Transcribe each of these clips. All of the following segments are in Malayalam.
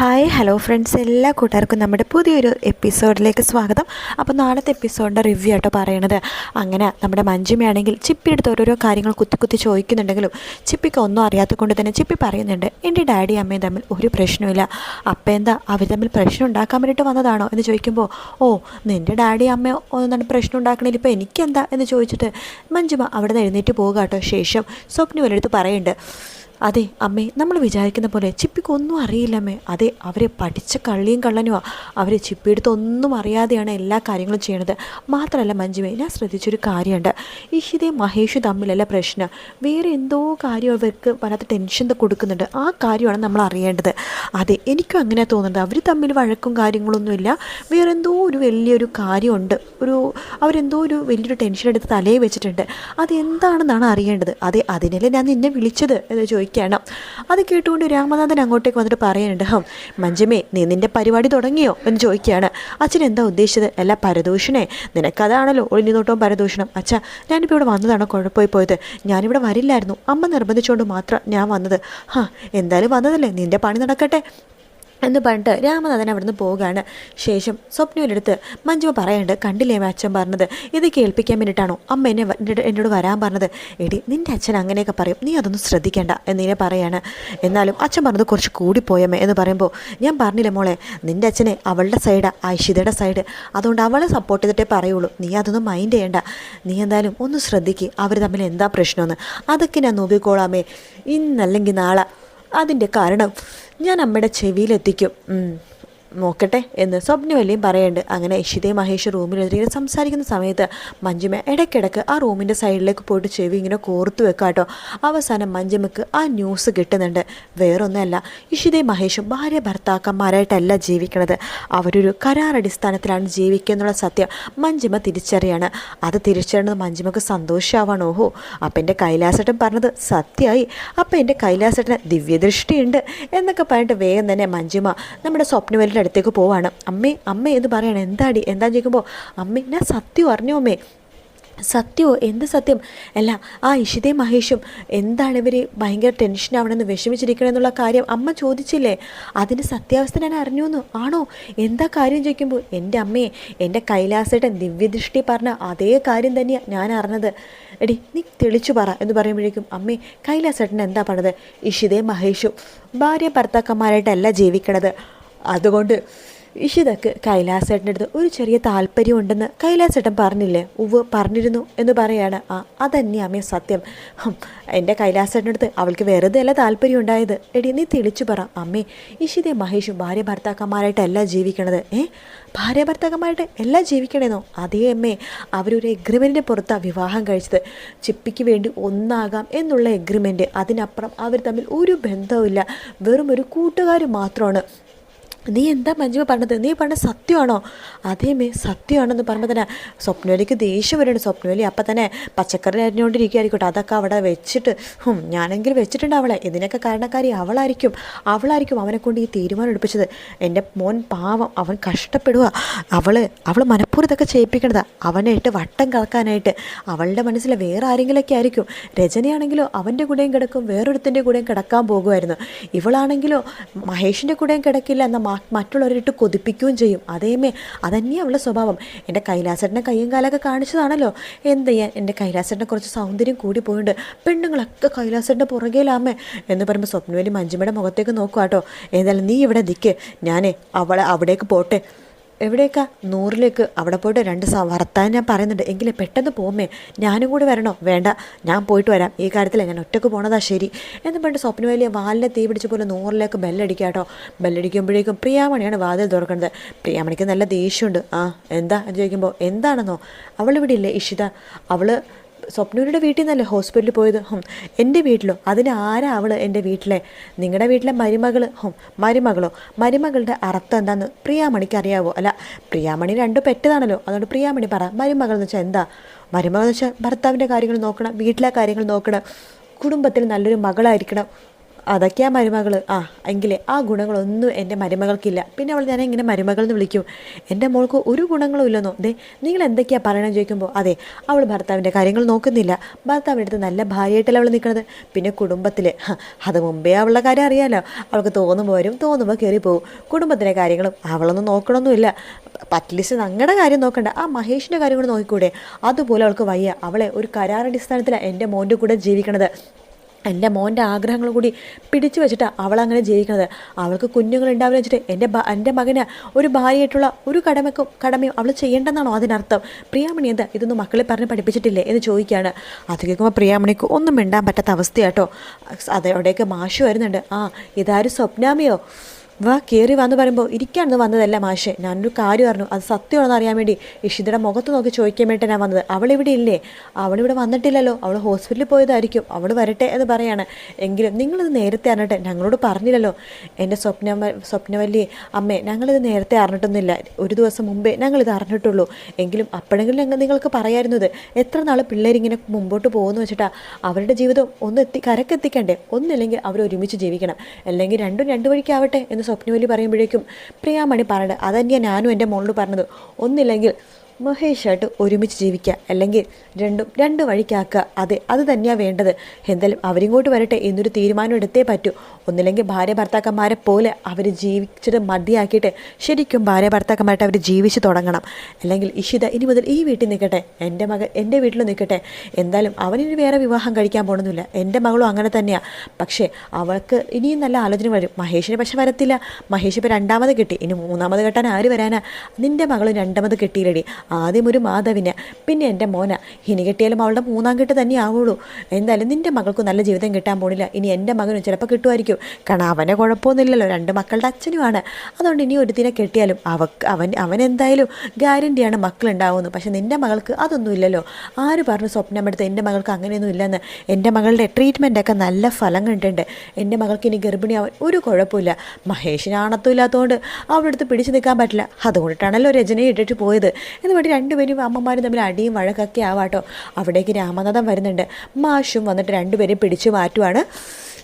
Hi hello friends. എല്ലാ കൂട്ടുകാർക്കും നമ്മുടെ പുതിയൊരു എപ്പിസോഡിലേക്ക് സ്വാഗതം. അപ്പോൾ നാളത്തെ എപ്പിസോഡിന്റെ റിവ്യൂ ആട്ടോ പറയണത്. അങ്ങനെ നമ്മുടെ മഞ്ജുമയാണെങ്കിൽ ചിപ്പി എടുത്ത് ഓരോരോ കാര്യങ്ങൾ കുത്തി കുത്തി ചോദിക്കുന്നുണ്ടെങ്കിലും ചിപ്പിക്ക് ഒന്നും അറിയാത്ത കൊണ്ട് തന്നെ ചിപ്പി പറയുന്നുണ്ട് എന്റെ ഡാഡി അമ്മയും തമ്മിൽ ഒരു പ്രശ്നമില്ല അപ്പം എന്താ അവർ തമ്മിൽ പ്രശ്നം ഉണ്ടാക്കാൻ വേണ്ടിയിട്ട് വന്നതാണോ? എന്ന് ചോദിക്കുമ്പോൾ ഓ നിന്റെ ഡാഡി അമ്മയോ ഒന്നും പ്രശ്നം ഉണ്ടാക്കണേൽ ഇപ്പോൾ എനിക്കെന്താ? എന്ന് ചോദിച്ചിട്ട് മഞ്ജുമ അവിടെ നിന്ന് എഴുന്നേറ്റ് പോകുക കേട്ടോ. ശേഷം ഒരിടത്ത് പറയുന്നുണ്ട് അതെ അമ്മേ നമ്മൾ വിചാരിക്കുന്ന പോലെ ചിപ്പിക്ക് ഒന്നും അറിയില്ല അമ്മേ. അതെ അവരെ പഠിച്ച കള്ളിയും കള്ളനുമാണ് അവരെ ചിപ്പിയെടുത്ത് ഒന്നും അറിയാതെയാണ് എല്ലാ കാര്യങ്ങളും ചെയ്യണത്. മാത്രമല്ല മഞ്ജുമേ ഞാൻ ശ്രദ്ധിച്ചൊരു കാര്യമുണ്ട്. ഇഷിതയും മഹേഷും തമ്മിലല്ല പ്രശ്നം. വേറെ എന്തോ കാര്യം അവർക്ക് വല്ലാത്ത ടെൻഷൻ കൊടുക്കുന്നുണ്ട്. ആ കാര്യമാണ് നമ്മൾ അറിയേണ്ടത്. അതെ എനിക്കും അങ്ങനെ തോന്നുന്നത് അവർ തമ്മിൽ വഴക്കും കാര്യങ്ങളൊന്നുമില്ല വേറെ എന്തോ ഒരു വലിയൊരു കാര്യമുണ്ട്. ഒരു അവരെന്തോ ഒരു വലിയൊരു ടെൻഷൻ എടുത്ത് തലയിൽ വെച്ചിട്ടുണ്ട്. അത് എന്താണെന്നാണ് അറിയേണ്ടത്? അതെ അതിനല്ലേ ഞാൻ നിന്നെ വിളിച്ചത് എന്ന് ചോദിക്കുകയാണ് അത് കേട്ടുകൊണ്ട് രാമനാഥൻ അങ്ങോട്ടേക്ക് വന്നിട്ട് പറയുന്നുണ്ട് ഹം മഞ്ജമേ നീ നിന്റെ പരിപാടി തുടങ്ങിയോ എന്ന് ചോദിക്കുകയാണ്. അച്ഛൻ എന്താ ഉദ്ദേശിച്ചത്? അല്ല പരദൂഷണേ നിനക്കതാണല്ലോ ഒളിഞ്ഞു നോട്ടവും പരദൂഷണം. അച്ഛ ഞാനിപ്പോൾ ഇവിടെ വന്നതാണോ കുഴപ്പമായി പോയത്. ഞാനിവിടെ വരില്ലായിരുന്നു. അമ്മ നിർബന്ധിച്ചുകൊണ്ട് മാത്രം ഞാൻ വന്നത്. ഹാ എന്തായാലും വന്നതല്ലേ? നിന്റെ പണി നടക്കട്ടെ. എന്ന് പറഞ്ഞിട്ട് രാമനാഥൻ അവിടുന്ന് പോവുകയാണ് ശേഷം സ്വപ്നയിലെടുത്ത് മഞ്ജു പറയുന്നുണ്ട് കണ്ടില്ലേ അച്ഛൻ പറഞ്ഞത്? ഇത് കേൾപ്പിക്കാൻ വേണ്ടിയിട്ടാണോ അമ്മ എന്നെ എന്നോട് വരാൻ പറഞ്ഞത്? എടി നിന്റെ അച്ഛൻ അങ്ങനെയൊക്കെ പറയും. നീ അതൊന്നും ശ്രദ്ധിക്കേണ്ട എന്നിങ്ങനെ പറയാണ്. എന്നാലും അച്ഛൻ പറഞ്ഞത് കുറച്ച് കൂടിപ്പോയമ്മേ എന്ന് പറയുമ്പോൾ ഞാൻ പറഞ്ഞില്ല മോളെ നിന്റെ അച്ഛനെ അവളുടെ സൈഡ് ഐഷിതയുടെ സൈഡ് അതുകൊണ്ട് അവളെ സപ്പോർട്ട് ചെയ്തിട്ടേ പറയുള്ളൂ. നീ അതൊന്നും മൈൻഡ് ചെയ്യേണ്ട. നീ എന്തായാലും ഒന്ന് ശ്രദ്ധിക്കുക അവർ തമ്മിൽ എന്താ പ്രശ്നമെന്ന്? അതൊക്കെ ഞാൻ നോക്കിക്കോളാമേ ഇന്നല്ലെങ്കിൽ നാളെ അതിന്റെ കാരണം ഞാൻ അമ്മയുടെ ചെവിയിലെത്തിക്കും. നോക്കട്ടെ എന്ന് സ്വപ്നവല്ലിയും പറയുന്നുണ്ട് അങ്ങനെ ഇഷിതയും മഹേഷ് റൂമിലെതിരെ സംസാരിക്കുന്ന സമയത്ത് മഞ്ജുമ ഇടയ്ക്കിടയ്ക്ക് ആ റൂമിന്റെ സൈഡിലേക്ക് പോയിട്ട് ചെവി ഇങ്ങനെ കോർത്തു വെക്കുക കേട്ടോ. അവസാനം മഞ്ജുമക്ക് ആ ന്യൂസ് കിട്ടുന്നുണ്ട്. വേറൊന്നുമല്ല ഇഷിതയും മഹേഷും ഭാര്യ ഭർത്താക്കന്മാരായിട്ടല്ല ജീവിക്കണത്. അവരൊരു കരാറടിസ്ഥാനത്തിലാണ് ജീവിക്കുക എന്നുള്ള സത്യം മഞ്ജുമ തിരിച്ചറിയാണ്. അത് തിരിച്ചറിയുന്നത് മഞ്ജുമക്ക് സന്തോഷമാവാണ് ഓഹോ അപ്പം എന്റെ കൈലാസേട്ടൻ പറഞ്ഞത് സത്യമായി. അപ്പം എന്റെ കൈലാസേട്ടന് ദിവ്യദൃഷ്ടിയുണ്ട് എന്നൊക്കെ പറഞ്ഞിട്ട് വേഗം തന്നെ മഞ്ജുമ നമ്മുടെ സ്വപ്നവലിന്റെ അടുത്തേക്ക് പോവാണ്. അമ്മേ അമ്മേ എന്ന് പറയണം. എന്താടി? എന്താ ചോദിക്കുമ്പോൾ അമ്മേ ഞാൻ സത്യം അറിഞ്ഞോ അമ്മേ. സത്യമോ എന്ത് സത്യം? അല്ല ആ ഇഷിതയും മഹേഷും എന്താണ് ഇവർ ഭയങ്കര ടെൻഷനാവണമെന്ന് വിഷമിച്ചിരിക്കണമെന്നുള്ള കാര്യം അമ്മ ചോദിച്ചില്ലേ? അതിന്റെ സത്യാവസ്ഥ ഞാൻ അറിഞ്ഞുവെന്നു ആണോ? എന്താ കാര്യം ചോദിക്കുമ്പോൾ എന്റെ അമ്മയെ എന്റെ കൈലാസേട്ടൻ ദിവ്യദൃഷ്ടി പറഞ്ഞ അതേ കാര്യം തന്നെയാണ് ഞാൻ അറിഞ്ഞത്. എടി നീ തെളിച്ചു പറ എന്ന് പറയുമ്പോഴേക്കും അമ്മേ കൈലാസേട്ടൻ എന്താ പറഞ്ഞത്? ഇഷിതയും മഹേഷും ഭാര്യ ഭർത്താക്കന്മാരായിട്ടല്ല ജീവിക്കണത്. അതുകൊണ്ട് ഇഷിതക്ക് കൈലാസേട്ടന്റെ അടുത്ത് ഒരു ചെറിയ താല്പര്യം ഉണ്ടെന്ന് കൈലാസേട്ടൻ പറഞ്ഞില്ലേ? ഉവ് പറഞ്ഞിരുന്നു എന്ന് പറയാണ്. ആ അതന്നെ അമ്മേ സത്യം. എന്റെ കൈലാസേട്ടന്റെ അടുത്ത് അവൾക്ക് വെറുതെ അല്ല താല്പര്യം ഉണ്ടായത്. എടി നീ തെളിച്ചു പറ. അമ്മേ ഇഷിതയും മഹേഷും ഭാര്യ ഭർത്താക്കന്മാരായിട്ടല്ല ജീവിക്കണത്. ഏ? ഭാര്യ ഭർത്താക്കന്മാരായിട്ട് എല്ലാം ജീവിക്കണേന്നോ? അതേ അമ്മേ അവരൊരു എഗ്രിമെന്റിന്റെ പുറത്താണ് വിവാഹം കഴിച്ചത്. ചിപ്പിക്ക് വേണ്ടി ഒന്നാകാം എന്നുള്ള എഗ്രിമെന്റ് അതിനപ്പുറം അവർ തമ്മിൽ ഒരു ബന്ധവുമില്ല. വെറും ഒരു കൂട്ടുകാർ മാത്രമാണ്. നീ എന്താ മഞ്ജുമ പറഞ്ഞത്? നീ പറഞ്ഞ സത്യമാണോ? അതേമേ സത്യമാണെന്ന് പറയുമ്പോൾ തന്നെ സ്വപ്നവലിക്ക് ദേഷ്യം വരുന്നുണ്ട് സ്വപ്നവലി അപ്പം തന്നെ പച്ചക്കറി അരിഞ്ഞുകൊണ്ടിരിക്കുകയായിരിക്കട്ടെ അതൊക്കെ അവിടെ വെച്ചിട്ട് ഞാനെങ്കിൽ വെച്ചിട്ടുണ്ട് അവളെ. ഇതിനൊക്കെ കാരണക്കാരി അവളായിരിക്കും. അവളായിരിക്കും അവനെ കൊണ്ട് ഈ തീരുമാനം എടുപ്പിച്ചത്. എന്റെ മോൻ പാവം അവൻ കഷ്ടപ്പെടുക അവൾ അവൾ മനഃപൂർവം ഇതൊക്കെ ചെയ്യിപ്പിക്കണതാ. അവനെ വട്ടം കറക്കാനായിട്ട്. അവളുടെ മനസ്സിൽ വേറെ ആരെങ്കിലൊക്കെ ആയിരിക്കും. രജനിയാണെങ്കിലോ അവന്റെ കൂടെയും കിടക്കും. വേറൊരുത്തിന്റെ കൂടെയും കിടക്കാൻ പോകുമായിരുന്നു. ഇവളാണെങ്കിലോ മഹേഷിന്റെ കൂടെയും കിടക്കില്ല എന്ന മറ്റുള്ളവരിട്ട് കൊതിപ്പിക്കുകയും ചെയ്യും. അതേമേ അതന്നെയാണ് അവളുടെ സ്വഭാവം. എന്റെ കൈലാസേട്ടനെ കയ്യും കാലൊക്കെ കാണിച്ചതാണല്ലോ. എന്ത് ചെയ്യാൻ? എന്റെ കൈലാസേട്ടനെ കുറച്ച് സൗന്ദര്യം കൂടി പോയിട്ടുണ്ട് പെണ്ണുങ്ങളൊക്കെ കൈലാസേട്ടന്റെ പുറകേലാമേ എന്ന് പറയുമ്പോൾ സ്വപ്നവേലി മഞ്ജുമയുടെ മുഖത്തേക്ക് നോക്കുക കേട്ടോ ഏതായാലും നീ ഇവിടെ നിൽക്ക് ഞാൻ അവളെ അവിടേക്ക് പോട്ടെ. എവിടേക്കാ നൂറിലേക്ക്. അവിടെ പോയിട്ട് രണ്ട് സ വർത്താൻ ഞാൻ പറയുന്നുണ്ട്. എങ്കിലും പെട്ടെന്ന് പോമേ ഞാനും കൂടി വരണോ? വേണ്ട. ഞാൻ പോയിട്ട് വരാം. ഈ കാര്യത്തിൽ ഞാൻ ഒറ്റയ്ക്ക് പോണതാ ശരി. എന്ന് പറഞ്ഞിട്ട് സ്വപ്ന വലിയ വാലിനെ തീ പിടിച്ച പോലെ നൂറിലേക്ക് ബെല്ലടിക്കുക കേട്ടോ. ബെല്ലടിക്കുമ്പോഴേക്കും പ്രിയാമണിയാണ് വാതിൽ തുറക്കുന്നത്. പ്രിയാമണിക്ക് നല്ല ദേഷ്യമുണ്ട്. ആ എന്താ? എന്ന് ചോദിക്കുമ്പോൾ എന്താണെന്നോ? അവളിവിടെ ഇല്ലേ ഇഷിത? അവൾ സ്വപ്നൂരുടെ വീട്ടിൽ നിന്നല്ലേ ഹോസ്പിറ്റലിൽ പോയത്? ഹും എന്റെ വീട്ടിലോ? അതിന് ആരാ അവൾ എന്റെ വീട്ടിലെ? നിങ്ങളുടെ വീട്ടിലെ മരുമകൾ ഹും മരുമകളോ? മരുമകളുടെ അർത്ഥം എന്താന്ന് പ്രിയാമണിക്ക് അറിയാവോ? അല്ല പ്രിയാമണി രണ്ടും പെറ്റതാണല്ലോ. അതുകൊണ്ട് പ്രിയാമണി പറ മരുമകൾ എന്ന് വെച്ചാൽ എന്താ? മരുമകൾ എന്ന് വെച്ചാൽ ഭർത്താവിന്റെ കാര്യങ്ങൾ നോക്കണം വീട്ടിലെ കാര്യങ്ങൾ നോക്കണം. കുടുംബത്തിൽ നല്ലൊരു മകളായിരിക്കണം. അതൊക്കെയാ മരുമകൾ ആ എങ്കിലേ ആ ഗുണങ്ങളൊന്നും എന്റെ മരുമകൾക്കില്ല. പിന്നെ അവൾ ഞാൻ ഇങ്ങനെ മരുമകൾ എന്ന് വിളിക്കും? എന്റെ മോൾക്ക് ഒരു ഗുണങ്ങളും ഇല്ലെന്നോ? ദേ നിങ്ങൾ എന്തൊക്കെയാണ് പറയണമെന്ന് ചോദിക്കുമ്പോൾ അതെ അവൾ ഭർത്താവിന്റെ കാര്യങ്ങൾ നോക്കുന്നില്ല. ഭർത്താവിന്റെ അടുത്ത് നല്ല ഭാര്യയായിട്ടല്ല അവൾ നിൽക്കുന്നത് പിന്നെ കുടുംബത്തിൽ അത് മുമ്പേ അവളുടെ കാര്യം അറിയാമല്ലോ അവൾക്ക് തോന്നുമ്പോൾ വരും തോന്നുമ്പോൾ കയറി പോകും കുടുംബത്തിലെ കാര്യങ്ങളും അവളൊന്നും നോക്കണമൊന്നുമില്ല അറ്റ്ലീസ്റ്റ് ഞങ്ങളുടെ കാര്യം നോക്കണ്ട. ആ മഹേഷിന്റെ കാര്യം കൂടെ നോക്കിക്കൂടെ? അതുപോലെ അവൾക്ക് വയ്യ. അവളെ ഒരു കരാറടിസ്ഥാനത്തിലാണ് എന്റെ മോന്റെ കൂടെ ജീവിക്കണത്. എന്റെ മോന്റെ ആഗ്രഹങ്ങൾ കൂടി പിടിച്ചു വെച്ചിട്ട് അവളങ്ങനെ ജീവിക്കുന്നത്. അവൾക്ക് കുഞ്ഞുങ്ങൾ ഉണ്ടാവില്ല വെച്ചിട്ട് എന്റെ എന്റെ മകന് ഒരു ഭാര്യയായിട്ടുള്ള ഒരു കടമക്കും കടമയും അവൾ ചെയ്യേണ്ടെന്നാണോ അതിനർത്ഥം? പ്രിയാമണി എന്താ ഇതൊന്നും മക്കളെ പറഞ്ഞ് പഠിപ്പിച്ചിട്ടില്ലേ എന്ന് ചോദിക്കുകയാണ്. അത് കേൾക്കുമ്പോൾ പ്രിയാമണിക്ക് ഒന്നും മിണ്ടാൻ പറ്റാത്ത അവസ്ഥയാട്ടോ. അതോടെയൊക്കെ മാഷു വരുന്നുണ്ട്. ആ ഇതാരും സ്വപ്നാമിയോ? വാ കയറി വന്ന് പറയുമ്പോൾ ഇരിക്കാണെന്ന് വന്നതല്ല മാഷെ ഞാനൊരു കാര്യം പറഞ്ഞു അത് സത്യമാണെന്ന് അറിയാൻ വേണ്ടി ഇഷിതയുടെ മുഖത്ത് നോക്കി ചോദിക്കാൻ വേണ്ടി ഞാൻ വന്നത് അവളിവിടെ ഇല്ലേ? അവളിവിടെ വന്നിട്ടില്ലല്ലോ. അവൾ ഹോസ്പിറ്റലിൽ പോയതായിരിക്കും. അവൾ വരട്ടെ എന്ന് പറയാണ്. എങ്കിലും നിങ്ങളിത് നേരത്തെ അറിഞ്ഞിട്ട് ഞങ്ങളോട് പറഞ്ഞില്ലല്ലോ. എന്റെ സ്വപ്ന സ്വപ്നവല്ലി അമ്മേ ഞങ്ങളിത് നേരത്തെ അറിഞ്ഞിട്ടൊന്നുമില്ല. ഒരു ദിവസം മുമ്പേ ഞങ്ങളിത് അറിഞ്ഞിട്ടുള്ളൂ. എങ്കിലും അപ്പോഴെങ്കിലും ഞങ്ങൾ നിങ്ങൾക്ക് പറയായിരുന്നത് എത്ര നാൾ പിള്ളേരിങ്ങനെ മുമ്പോട്ട് പോകുന്നു വെച്ചിട്ടാ അവരുടെ ജീവിതം ഒന്ന് എത്തി കരക്കെത്തിക്കണ്ടേ? ഒന്നില്ലെങ്കിൽ അവർ ഒരുമിച്ച് ജീവിക്കണം. അല്ലെങ്കിൽ രണ്ടും രണ്ടു വഴിക്കാവട്ടെ എന്ന് സ്വപ്നവലി പറയുമ്പോഴേക്കും പ്രിയാമണി പറഞ്ഞത് അതന്നെയാണ് ഞാനും എന്റെ മോളോട് പറഞ്ഞത്. ഒന്നില്ലെങ്കിൽ മഹേഷായിട്ട് ഒരുമിച്ച് ജീവിക്കുക. അല്ലെങ്കിൽ രണ്ടും രണ്ട് വഴിക്കാക്കുക. അതെ അത് തന്നെയാണ് വേണ്ടത്. എന്തായാലും അവരിങ്ങോട്ട് വരട്ടെ എന്നൊരു തീരുമാനം എടുത്തേ പറ്റൂ. ഒന്നില്ലെങ്കിൽ ഭാര്യ ഭർത്താക്കന്മാരെ പോലെ അവർ ജീവിച്ചത് മതിയാക്കിയിട്ട് ശരിക്കും ഭാര്യ ഭർത്താക്കന്മാരായിട്ട് അവർ ജീവിച്ച് തുടങ്ങണം. അല്ലെങ്കിൽ ഇഷിത ഇനി മുതൽ ഈ വീട്ടിൽ നിൽക്കട്ടെ. എന്റെ മകൻ എന്റെ വീട്ടിൽ നിൽക്കട്ടെ. എന്തായാലും അവനിനി വേറെ വിവാഹം കഴിക്കാൻ പോകണമെന്നില്ല എന്റെ മകളും അങ്ങനെ തന്നെയാണ് പക്ഷേ അവൾക്ക് ഇനിയും നല്ല ആലോചന വരും. മഹേഷിന് പക്ഷെ വരത്തില്ല. മഹേഷ് ഇപ്പോൾ രണ്ടാമത് കിട്ടി. ഇനി മൂന്നാമത് കെട്ടാൻ ആര് വരാനാ? നിന്റെ മകളും രണ്ടാമത് കെട്ടിയില്ലടി. ആദ്യം ഒരു മാധവിന് പിന്നെ എന്റെ മോന. ഇനി കിട്ടിയാലും അവളുടെ മൂന്നാം കെട്ട് തന്നെ ആവുള്ളൂ. എന്തായാലും നിന്റെ മകൾക്ക് നല്ല ജീവിതം കിട്ടാൻ പോണില്ല. ഇനി എന്റെ മകനും ചിലപ്പോൾ കിട്ടുമായിരിക്കും. കാരണം അവനെ കുഴപ്പമൊന്നുമില്ലല്ലോ. രണ്ട് മക്കളുടെ അച്ഛനുമാണ്. അതുകൊണ്ട് ഇനി ഒരുത്തിനെ കെട്ടിയാലും അവക്ക് അവൻ അവൻ എന്തായാലും ഗ്യാരണ്ടിയാണ് മക്കളുണ്ടാവുന്നത്. പക്ഷേ നിന്റെ മകൾക്ക് അതൊന്നും ഇല്ലല്ലോ. ആര് പറഞ്ഞു സ്വപ്നം എടുത്ത് എന്റെ മകൾക്ക് അങ്ങനെയൊന്നും ഇല്ലെന്ന്? എന്റെ മകളുടെ ട്രീറ്റ്മെന്റൊക്കെ നല്ല ഫലം കണ്ടിട്ടുണ്ട്. എന്റെ മകൾക്ക് ഇനി ഗർഭിണിയാവാൻ ഒരു കുഴപ്പമില്ല. മഹേഷിന് ആണത്തും ഇല്ലാത്തതുകൊണ്ട് അവളുടെ പിടിച്ചു നിൽക്കാൻ പറ്റില്ല. അതുകൊണ്ടിട്ടാണല്ലോ രചനയെ ഇട്ടിട്ട് പോയത്. എന്ന് വേണ്ടി രണ്ടുപേരും അമ്മമാരും തമ്മിൽ അടിയും വഴക്കൊക്കെ ആവാട്ടോ. അവിടേക്ക് രാമനാഥൻ വരുന്നുണ്ട്. മാഷും വന്നിട്ട് രണ്ടുപേരും പിടിച്ചു മാറ്റുവാണ്.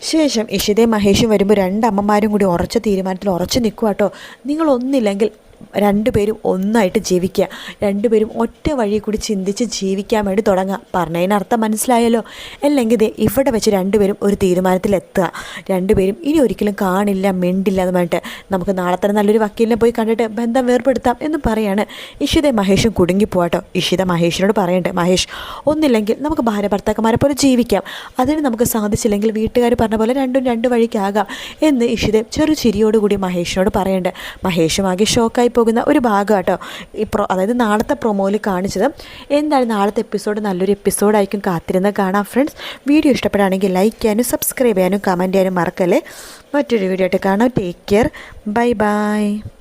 ശേഷം ഇഷിതയും മഹേഷും വരുമ്പോൾ രണ്ടമ്മമാരും കൂടി ഉറച്ച തീരുമാനത്തിൽ ഉറച്ചു നിൽക്കുക നിങ്ങൾ ഒന്നില്ലെങ്കിൽ രണ്ടുപേരും ഒന്നായിട്ട് ജീവിക്കുക. രണ്ടുപേരും ഒറ്റ വഴി കൂടി ചിന്തിച്ച് ജീവിക്കാൻ വേണ്ടി തുടങ്ങുക. പറഞ്ഞതിനർത്ഥം മനസ്സിലായല്ലോ? അല്ലെങ്കിൽ ഇവിടെ വെച്ച് രണ്ടുപേരും ഒരു തീരുമാനത്തിലെത്തുക. രണ്ടുപേരും ഇനി ഒരിക്കലും കാണില്ല മിണ്ടില്ല എന്ന് പറഞ്ഞിട്ട് നമുക്ക് നാളെ തന്നെ നല്ലൊരു വക്കീലിനെ പോയി കണ്ടിട്ട് ബന്ധം വേർപെടുത്താം എന്ന് പറയാണ്. ഇഷിത മഹേഷും കുടുങ്ങിപ്പോട്ടോ ഇഷിത മഹേഷിനോട് പറയണ്ടേ മഹേഷ് ഒന്നില്ലെങ്കിൽ നമുക്ക് ഭാര്യ ഭർത്താക്കന്മാരെ പോലെ ജീവിക്കാം. അതിന് നമുക്ക് സാധിച്ചില്ലെങ്കിൽ വീട്ടുകാർ പറഞ്ഞ പോലെ രണ്ടും രണ്ട് വഴിക്കാകാം. എന്ന് ഇഷിത ചെറു ചിരിയോടുകൂടി മഹേഷിനോട് പറയണ്ടേ. മഹേഷും ആകെ ഷോക്കായി പോകുന്ന ഒരു ഭാഗം കേട്ടോ ഈ പ്രോ അതായത് നാളത്തെ പ്രൊമോയിൽ കാണിച്ചത്. എന്തായാലും നാളത്തെ എപ്പിസോഡ് നല്ലൊരു എപ്പിസോഡായിരിക്കും കാത്തിരുന്ന് കാണാം ഫ്രണ്ട്സ് വീഡിയോ ഇഷ്ടപ്പെടുകയാണെങ്കിൽ ലൈക്ക് ചെയ്യാനും സബ്സ്ക്രൈബ് ചെയ്യാനും കമന്റ് ചെയ്യാനും മറക്കല്ലേ. മറ്റൊരു വീഡിയോ ആയിട്ട് കാണാം. Take care bye bye